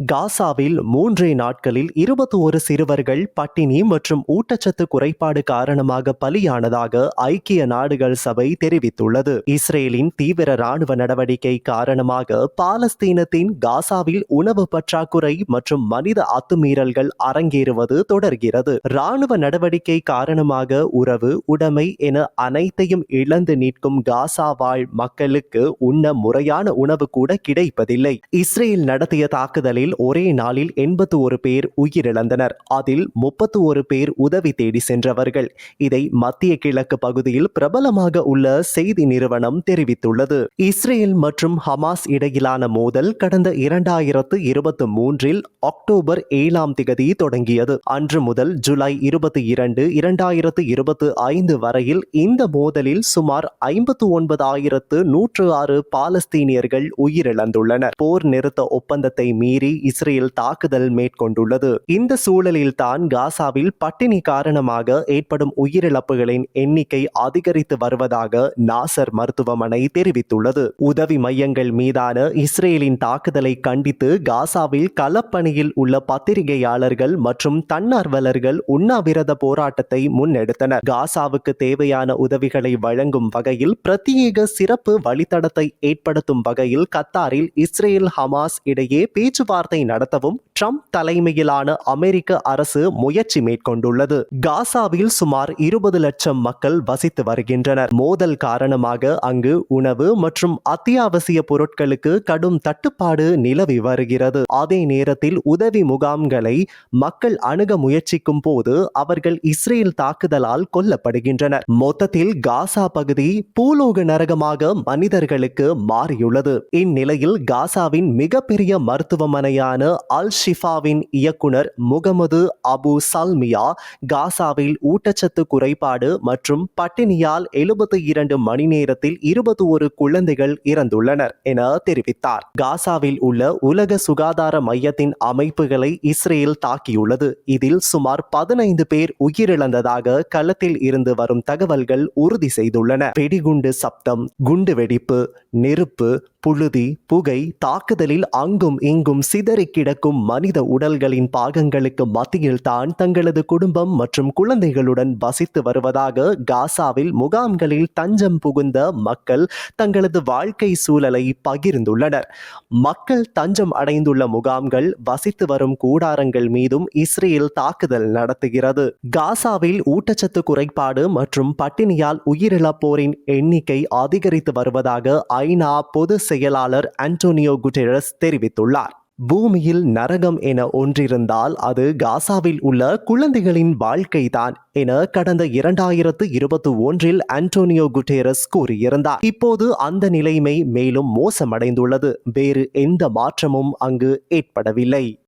காசாவில் மூன்றே நாட்களில் இருபத்தி ஒரு சிறுவர்கள் பட்டினி மற்றும் ஊட்டச்சத்து குறைபாடு காரணமாக பலியானதாக ஐக்கிய நாடுகள் சபை தெரிவித்துள்ளது. இஸ்ரேலின் தீவிர ராணுவ நடவடிக்கை காரணமாக பாலஸ்தீனத்தின் காசாவில் உணவு பற்றாக்குறை மற்றும் மனித அத்துமீறல்கள் அரங்கேறுவது தொடர்கிறது. ராணுவ நடவடிக்கை காரணமாக உறவு உடைமை என அனைத்தையும் இழந்து நிற்கும் காசா வாழ் மக்களுக்கு உண்ண முறையான உணவு கூட கிடைப்பதில்லை. இஸ்ரேல் நடத்திய தாக்குதலில் ஒரே நாளில் எண்பத்து ஒரு பேர் உயிரிழந்தனர். அதில் முப்பத்து ஒரு பேர் உதவி தேடி சென்றவர்கள். இதை மத்திய கிழக்கு பகுதியில் பிரபலமாக உள்ள செய்தி நிறுவனம் தெரிவித்துள்ளது. இஸ்ரேல் மற்றும் ஹமாஸ் இடையிலான மோதல் கடந்த இரண்டாயிரத்து இருபத்தி மூன்றில் அக்டோபர் ஏழாம் திகதி தொடங்கியது. அன்று முதல் ஜூலை இருபத்தி இரண்டு இரண்டாயிரத்து இருபத்தி ஐந்து வரையில் இந்த மோதலில் சுமார் ஐம்பத்து ஒன்பதாயிரத்து நூற்று ஆறு பாலஸ்தீனியர்கள் உயிரிழந்துள்ளனர். போர் நிறுத்த ஒப்பந்தத்தை மீறி இஸ்ரேல் தாக்குதல் மேற்கொண்டுள்ளது. இந்த சூழலில் தான் காசாவில் பட்டினி காரணமாக ஏற்படும் உயிரிழப்புகளின் எண்ணிக்கை அதிகரித்து வருவதாக நாசர் மருத்துவமனை தெரிவித்துள்ளது. உதவி மையங்கள் மீதான இஸ்ரேலின் தாக்குதலை கண்டித்து காசாவில் களப்பணியில் உள்ள பத்திரிகையாளர்கள் மற்றும் தன்னார்வலர்கள் உண்ணாவிரத போராட்டத்தை முன்னெடுத்தனர். காசாவுக்கு தேவையான உதவிகளை வழங்கும் வகையில் பிரத்யேக சிறப்பு வழித்தடத்தை ஏற்படுத்தும் வகையில் கத்தாரில் இஸ்ரேல் ஹமாஸ் இடையே பேச்சுவார்த்தை நடத்தவும் ட்ரம்ப் தலைமையிலான அமெரிக்க அரசு முயற்சி மேற்கொண்டுள்ளது. காசாவில் சுமார் இருபது லட்சம் மக்கள் வசித்து வருகின்றனர். மோதல் காரணமாக அங்கு உணவு மற்றும் அத்தியாவசிய பொருட்களுக்கு கடும் தட்டுப்பாடு நிலவி வருகிறது. அதே நேரத்தில் உதவி முகாம்களை மக்கள் அணுக முயற்சிக்கும் போது அவர்கள் இஸ்ரேல் தாக்குதலால் கொல்லப்படுகின்றனர். மொத்தத்தில் காசா பகுதி பூலோக நரகமாக மனிதர்களுக்கு மாறியுள்ளது. இந்நிலையில் காசாவின் மிகப்பெரிய மருத்துவமனையான அல்ஷ் ஷிஃபாவின் இயக்குனர் முகமது அபு சல்மியா காசாவில் ஊட்டச்சத்து குறைபாடு மற்றும் பட்டினியால் எழுபத்தி இரண்டு மணி நேரத்தில் இருபத்தி ஒரு குழந்தைகள் இறந்துள்ளனர் என தெரிவித்தார். காசாவில் உள்ள உலக சுகாதார மையத்தின் அமைப்புகளை இஸ்ரேல் தாக்கியுள்ளது. இதில் சுமார் பதினைந்து பேர் உயிரிழந்ததாக களத்தில் இருந்து வரும் தகவல்கள் உறுதி செய்துள்ளன. வெடிகுண்டு சப்தம் குண்டு வெடிப்பு நெருப்பு புழுதி புகை தாக்குதலில் அங்கும் இங்கும் சிதறி கிடக்கும் மனித உடல்களின் பாகங்களுக்கு மத்தியில் தான் தங்களது குடும்பம் மற்றும் குழந்தைகளுடன் வசித்து வருவதாக காசாவில் முகாம்களில் தஞ்சம் புகுந்த மக்கள் தங்களது வாழ்க்கை சூழலை பகிர்ந்துள்ளனர். மக்கள் தஞ்சம் அடைந்துள்ள முகாம்கள் வசித்து வரும் கூடாரங்கள் மீதும் இஸ்ரேல் தாக்குதல் நடத்துகிறது. காசாவில் ஊட்டச்சத்து குறைபாடு மற்றும் பட்டினியால் உயிரிழப்போரின் எண்ணிக்கை அதிகரித்து வருவதாக ஐநா பொது செயலாளர் அன்டோனியோ குட்டெரஸ் தெரிவித்துள்ளார். பூமியில் நரகம் என ஒன்றிருந்தால் அது காசாவில் உள்ள குழந்தைகளின் வாழ்க்கைதான் என கடந்த இரண்டாயிரத்து இருபத்தி ஒன்றில் அன்டோனியோ குட்டேரஸ் கூறியிருந்தார். இப்போது அந்த நிலைமை மேலும் மோசமடைந்துள்ளது. வேறு எந்த மாற்றமும் அங்கு ஏற்படவில்லை.